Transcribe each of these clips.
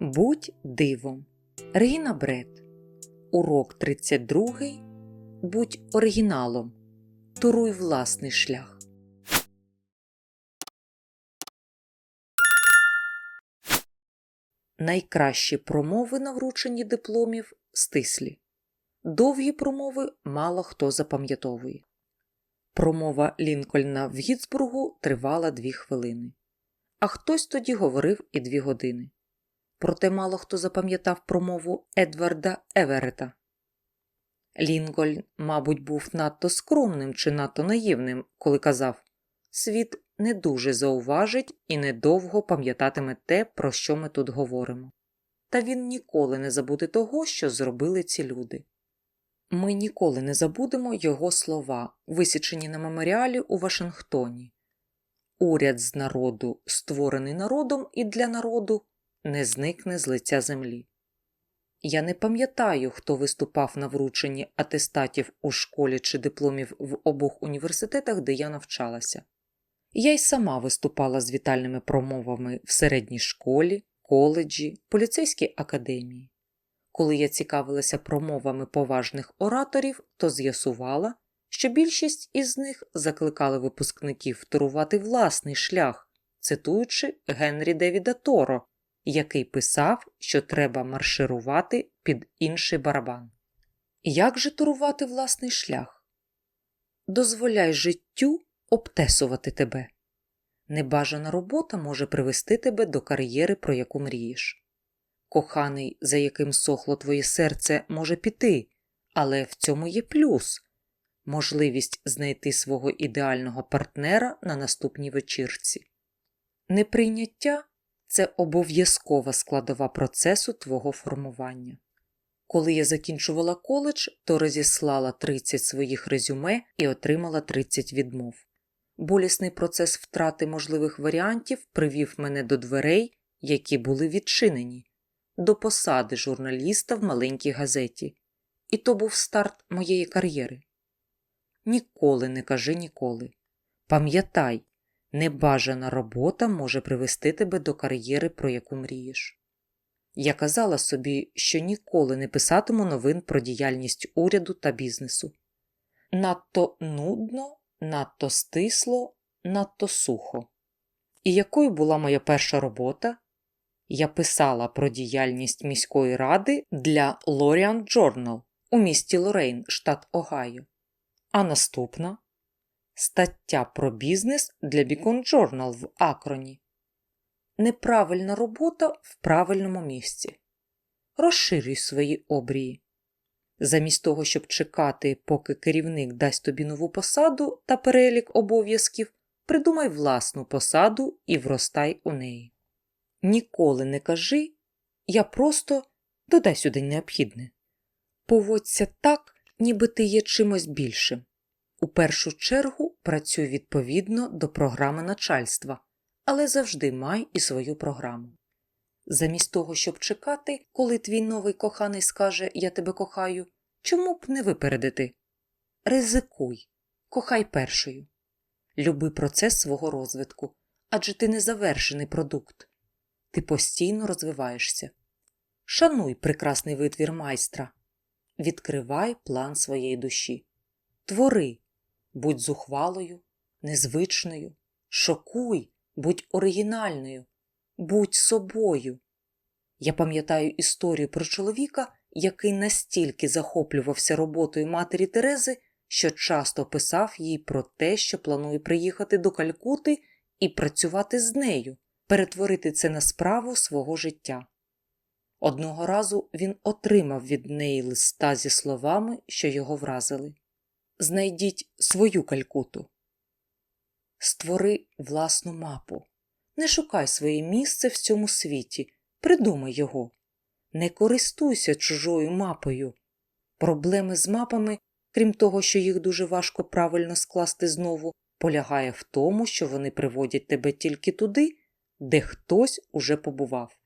Будь дивом. Регіна Бред. Урок 32. Будь оригіналом. Туруй власний шлях. Найкращі промови на врученні дипломів стислі. Довгі промови мало хто запам'ятовує. Промова Лінкольна в Гітсбургу тривала дві хвилини, а хтось тоді говорив і дві години. Проте мало хто запам'ятав промову Едварда Еверета. Лінкольн, мабуть, був надто скромним чи надто наївним, коли казав Світ не дуже зауважить і недовго пам'ятатиме те, про що ми тут говоримо. Та він ніколи не забуде того, що зробили ці люди. Ми ніколи не забудемо його слова, висічені на меморіалі у Вашингтоні. Уряд з народу, створений народом і для народу, не зникне з лиця землі. Я не пам'ятаю, хто виступав на врученні атестатів у школі чи дипломів в обох університетах, де я навчалася. Я й сама виступала з вітальними промовами в середній школі, коледжі, поліцейській академії. Коли я цікавилася промовами поважних ораторів, то з'ясувала, що більшість із них закликали випускників турувати власний шлях, цитуючи Генрі Девіда Торо, який писав, що треба марширувати під інший барабан. Як же турувати власний шлях? Дозволяй життю обтесувати тебе. Небажана робота може привести тебе до кар'єри, про яку мрієш. Коханий, за яким сохло твоє серце, може піти, але в цьому є плюс можливість знайти свого ідеального партнера на наступній вечірці. Неприйняття це обов'язкова складова процесу твого формування. Коли я закінчувала коледж, то розіслала 30 своїх резюме і отримала 30 відмов. Болісний процес втрати можливих варіантів привів мене до дверей, які були відчинені, до посади журналіста в маленькій газеті. І то був старт моєї кар'єри. Ніколи не кажи ніколи. Пам'ятай, небажана робота може привести тебе до кар'єри, про яку мрієш. Я казала собі, що ніколи не писатиму новин про діяльність уряду та бізнесу. Надто нудно, надто стисло, надто сухо. І якою була моя перша робота? Я писала про діяльність міської ради для Lorient Journal у місті Лорейн, штат Огайо. А наступна стаття про бізнес для Beacon Journal в Акроні. Неправильна робота в правильному місці. Розширюй свої обрії. Замість того, щоб чекати, поки керівник дасть тобі нову посаду та перелік обов'язків, придумай власну посаду і вростай у неї. Ніколи не кажи я просто додай сюди необхідне. Поводься так, ніби ти є чимось більшим. У першу чергу працюй відповідно до програми начальства, але завжди май і свою програму. Замість того, щоб чекати, коли твій новий коханий скаже Я тебе кохаю, чому б не випередити? Ризикуй, кохай першою. Люби процес свого розвитку, адже ти не завершений продукт. Ти постійно розвиваєшся. Шануй прекрасний витвір майстра, відкривай план своєї душі. Твори, будь зухвалою, незвичною, шокуй, будь оригінальною, будь собою. Я пам'ятаю історію про чоловіка, який настільки захоплювався роботою матері Терези, що часто писав їй про те, що планує приїхати до Калькути і працювати з нею, перетворити це на справу свого життя. Одного разу він отримав від неї листа зі словами, що його вразили Знайдіть свою калькуту. Створи власну мапу. Не шукай своє місце в цьому світі, придумай його. Не користуйся чужою мапою. Проблеми з мапами, крім того, що їх дуже важко правильно скласти знову, полягає в тому, що вони приводять тебе тільки туди, де хтось уже побував.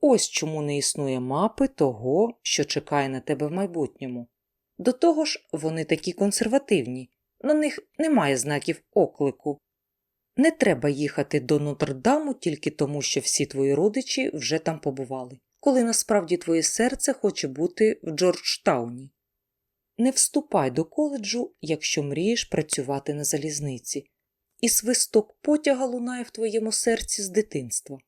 Ось чому не існує мапи того, що чекає на тебе в майбутньому. До того ж, вони такі консервативні, на них немає знаків оклику. Не треба їхати до Нотр-Даму тільки тому, що всі твої родичі вже там побували, коли насправді твоє серце хоче бути в Джорджтауні. Не вступай до коледжу, якщо мрієш працювати на залізниці, і свисток потяга лунає в твоєму серці з дитинства.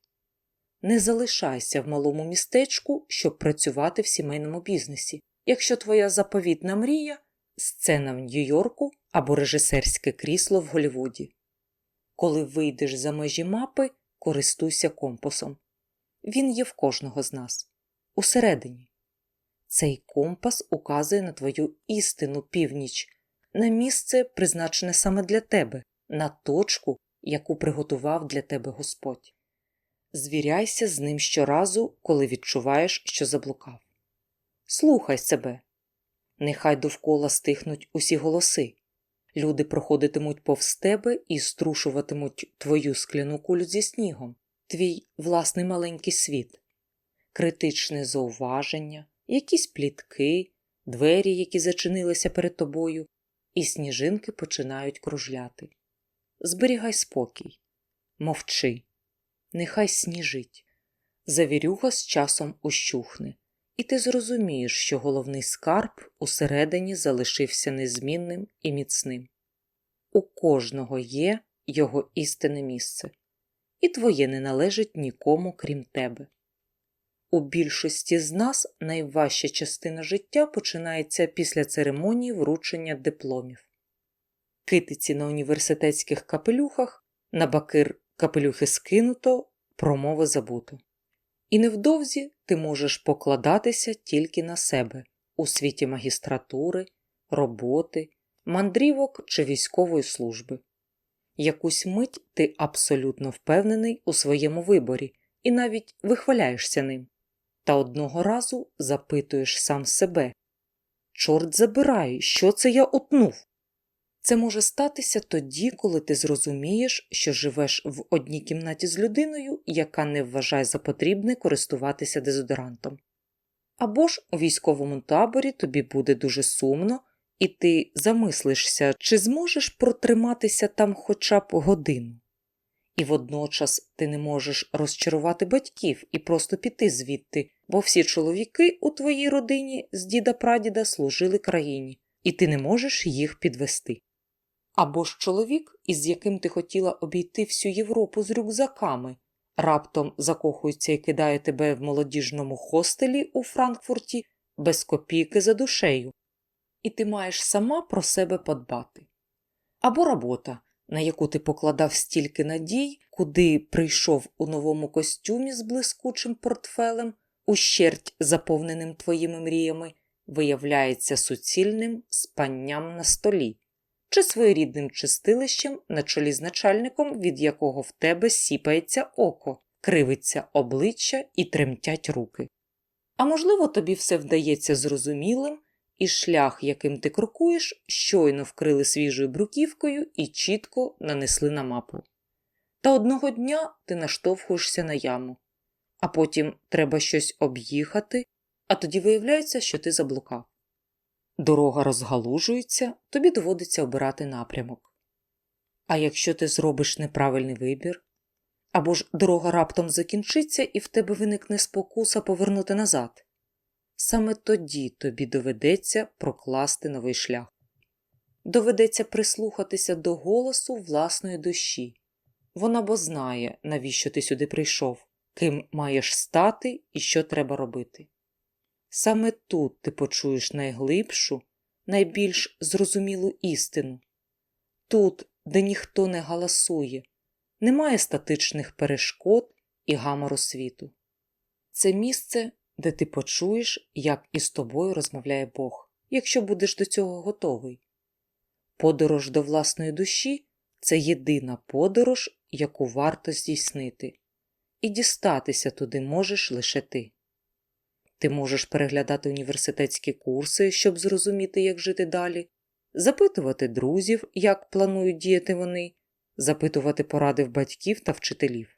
Не залишайся в малому містечку, щоб працювати в сімейному бізнесі, якщо твоя заповітна мрія сцена в Нью-Йорку або режисерське крісло в Голлівуді. Коли вийдеш за межі мапи, користуйся компасом. Він є в кожного з нас. Усередині. Цей компас указує на твою істинну північ, на місце, призначене саме для тебе, на точку, яку приготував для тебе Господь. Звіряйся з ним щоразу, коли відчуваєш, що заблукав. Слухай себе. Нехай довкола стихнуть усі голоси. Люди проходитимуть повз тебе і струшуватимуть твою скляну кулю зі снігом, твій власний маленький світ, критичне зауваження, якісь плітки, двері, які зачинилися перед тобою, і сніжинки починають кружляти. Зберігай спокій, мовчи, нехай сніжить. Завірюга з часом ущухне, і ти зрозумієш, що головний скарб усередині залишився незмінним і міцним. У кожного є його істинне місце, і твоє не належить нікому, крім тебе. У більшості з нас найважча частина життя починається після церемонії вручення дипломів. Китиці на університетських капелюхах, на бакир капелюхи скинуто, промови забуто. І невдовзі ти можеш покладатися тільки на себе у світі магістратури, роботи, мандрівок чи військової служби. Якусь мить ти абсолютно впевнений у своєму виборі і навіть вихваляєшся ним. Та одного разу запитуєш сам себе Чорт забирай, що це я утнув? Це може статися тоді, коли ти зрозумієш, що живеш в одній кімнаті з людиною, яка не вважає за потрібне користуватися дезодорантом. Або ж у військовому таборі тобі буде дуже сумно, і ти замислишся, чи зможеш протриматися там хоча б годину. І водночас ти не можеш розчарувати батьків і просто піти звідти, бо всі чоловіки у твоїй родині з діда прадіда служили країні, і ти не можеш їх підвести. Або ж чоловік, із яким ти хотіла обійти всю Європу з рюкзаками, раптом закохується і кидає тебе в молодіжному хостелі у Франкфурті без копійки за душею, і ти маєш сама про себе подбати. Або робота, на яку ти покладав стільки надій, куди прийшов у новому костюмі з блискучим портфелем, ущерть заповненим твоїми мріями, виявляється суцільним спанням на столі чи своєрідним чистилищем на чолі з начальником, від якого в тебе сіпається око, кривиться обличчя і тремтять руки. А можливо, тобі все вдається зрозумілим, і шлях, яким ти крокуєш, щойно вкрили свіжою бруківкою і чітко нанесли на мапу. Та одного дня ти наштовхуєшся на яму, а потім треба щось об'їхати, а тоді виявляється, що ти заблукав. Дорога розгалужується, тобі доводиться обирати напрямок. А якщо ти зробиш неправильний вибір, або ж дорога раптом закінчиться і в тебе виникне спокуса повернути назад, саме тоді тобі доведеться прокласти новий шлях. Доведеться прислухатися до голосу власної душі. Вона бо знає, навіщо ти сюди прийшов, ким маєш стати і що треба робити. Саме тут ти почуєш найглибшу, найбільш зрозумілу істину. Тут, де ніхто не галасує, немає статичних перешкод і гамору світу. Це місце, де ти почуєш, як із тобою розмовляє Бог, якщо будеш до цього готовий. Подорож до власної душі це єдина подорож, яку варто здійснити, і дістатися туди можеш лише ти. Ти можеш переглядати університетські курси, щоб зрозуміти, як жити далі, запитувати друзів, як планують діяти вони, запитувати поради в батьків та вчителів,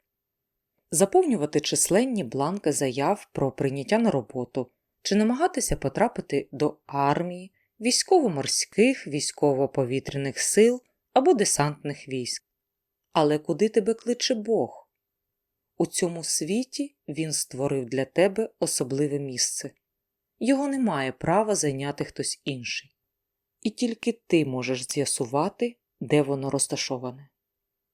заповнювати численні бланки заяв про прийняття на роботу чи намагатися потрапити до армії, військово-морських, військово-повітряних сил або десантних військ. Але куди тебе кличе Бог? У цьому світі він створив для тебе особливе місце. Його не має права зайняти хтось інший. І тільки ти можеш з'ясувати, де воно розташоване.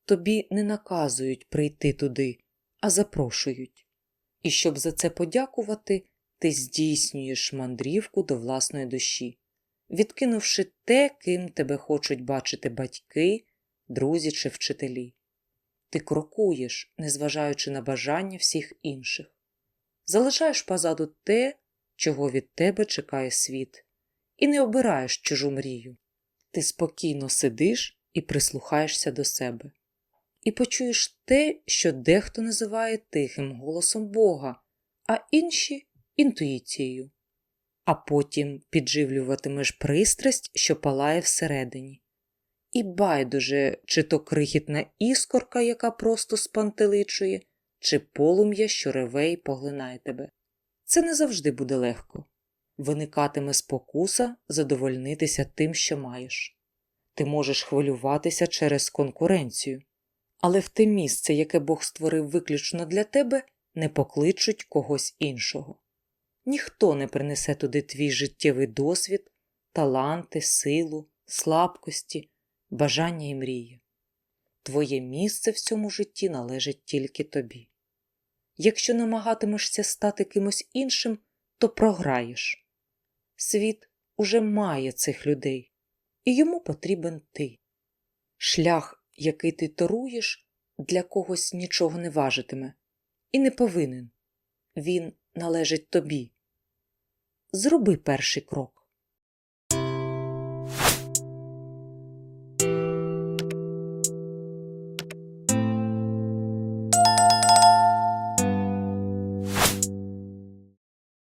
Тобі не наказують прийти туди, а запрошують. І щоб за це подякувати, ти здійснюєш мандрівку до власної душі, відкинувши те, ким тебе хочуть бачити батьки, друзі чи вчителі. Ти крокуєш, незважаючи на бажання всіх інших. Залишаєш позаду те, чого від тебе чекає світ, і не обираєш чужу мрію. Ти спокійно сидиш і прислухаєшся до себе. І почуєш те, що дехто називає тихим голосом Бога, а інші інтуїцією. А потім підживлюватимеш пристрасть, що палає всередині. І байдуже, чи то крихітна іскорка, яка просто спантеличує, чи полум'я, що реве і поглинає тебе. Це не завжди буде легко. Виникатиме спокуса задовольнитися тим, що маєш. Ти можеш хвилюватися через конкуренцію, але в те місце, яке Бог створив виключно для тебе, не покличуть когось іншого. Ніхто не принесе туди твій життєвий досвід, таланти, силу, слабкості, бажання і мрії. Твоє місце в цьому житті належить тільки тобі. Якщо намагатимешся стати кимось іншим, то програєш. Світ уже має цих людей, і йому потрібен ти. Шлях, який ти торуєш, для когось нічого не важитиме і не повинен. Він належить тобі. Зроби перший крок.